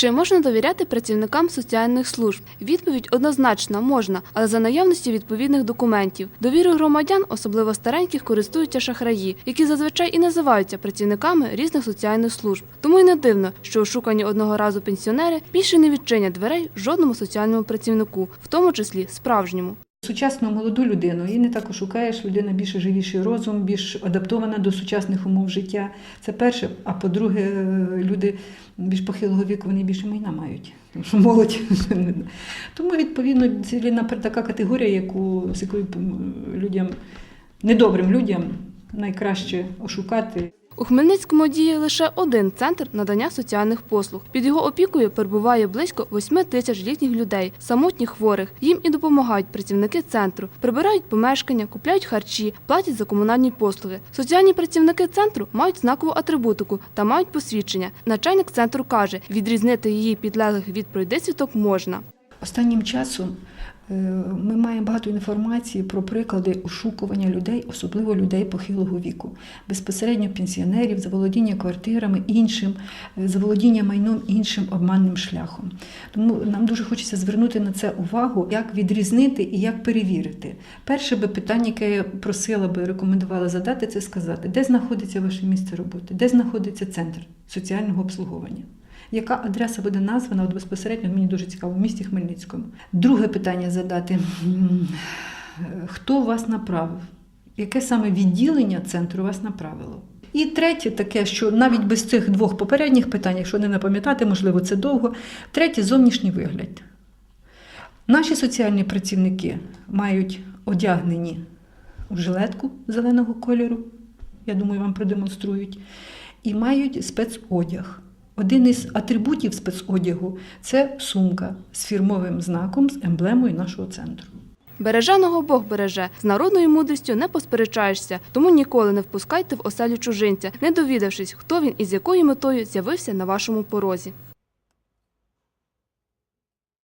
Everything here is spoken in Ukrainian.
Чи можна довіряти працівникам соціальних служб? Відповідь однозначна можна, але за наявності відповідних документів. Довіру громадян, особливо стареньких, користуються шахраї, які зазвичай і називаються працівниками різних соціальних служб. Тому й не дивно, що ошукані одного разу пенсіонери більше не відчинять дверей жодному соціальному працівнику, в тому числі справжньому. Сучасну молоду людину її не так шукаєш, людина більш живіший розум, більш адаптована до сучасних умов життя. Це перше. А по-друге, люди більш похилого віку вони більше майна мають. Тому що молодь. Тому, відповідно, ціліна така категорія, яку з якою людям, недобрим людям найкраще ошукати. У Хмельницькому діє лише один центр надання соціальних послуг. Під його опікою перебуває близько 8 тисяч літніх людей, самотніх хворих. Їм і допомагають працівники центру, прибирають помешкання, купляють харчі, платять за комунальні послуги. Соціальні працівники центру мають знакову атрибутику та мають посвідчення. Начальник центру каже, відрізнити її підлеглих від пройдисвіток можна. Останнім часом е, ми маємо багато інформації про приклади ошукування людей, особливо людей похилого віку, безпосередньо пенсіонерів, заволодіння квартирами іншим, е, заволодіння майном іншим обманним шляхом. Тому нам дуже хочеться звернути на це увагу, як відрізнити і як перевірити. Перше би питання, яке я просила би, рекомендувала задати, це сказати, де знаходиться ваше місце роботи, де знаходиться центр соціального обслуговування. Яка адреса буде названа от безпосередньо, мені дуже цікаво, в місті Хмельницькому. Друге питання задати: хто вас направив? Яке саме відділення центру вас направило? І третє таке, що навіть без цих двох попередніх питань, якщо не напам'ятати, можливо, це довго. Третє зовнішній вигляд. Наші соціальні працівники мають одягнені у жилетку зеленого кольору, я думаю, вам продемонструють, і мають спецодяг. Один із атрибутів спецодягу це сумка з фірмовим знаком, з емблемою нашого центру. Береженого Бог береже. З народною мудрістю не посперечаєшся, тому ніколи не впускайте в оселю чужинця, не довідавшись, хто він і з якою метою з'явився на вашому порозі.